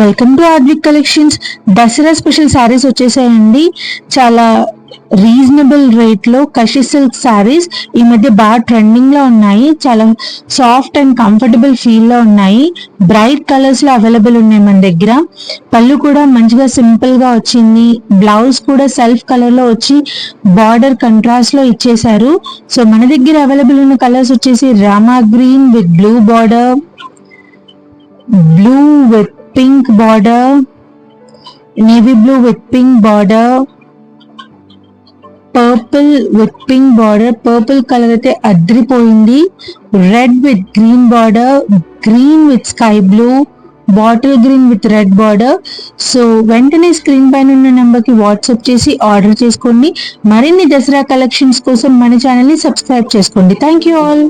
Welcome to Hardik collections Dasara special saris వచ్చేసాయండి. చాలా reasonable రేట్లో కషి సిల్క్ శారీస్ ఈ మధ్య బాగా ట్రెండింగ్లో ఉన్నాయి. చాలా సాఫ్ట్ అండ్ కంఫర్టబుల్ ఫీల్లో ఉన్నాయి. బ్రైట్ కలర్స్లో అవైలబుల్ ఉన్నాయి మన దగ్గర. పళ్ళు కూడా మంచిగా సింపుల్గా వచ్చింది. బ్లౌజ్ కూడా సెల్ఫ్ కలర్లో వచ్చి బార్డర్ కంట్రాస్ట్లో ఇచ్చేసారు సో మన దగ్గర అవైలబుల్ ఉన్న కలర్స్ వచ్చేసి Rama green with blue border blue with pink border navy blue with pink border purple with pink border purple colour అయితే అద్రిపోయింది. Red with green border green with sky blue bottle green with red border so వెంటనే screen పైన ఉన్న నెంబర్కి WhatsApp చేసి order చేసుకోండి. మరిన్ని Dasara collections కోసం మన ఛానల్ని సబ్స్క్రైబ్ చేసుకోండి. Thank you all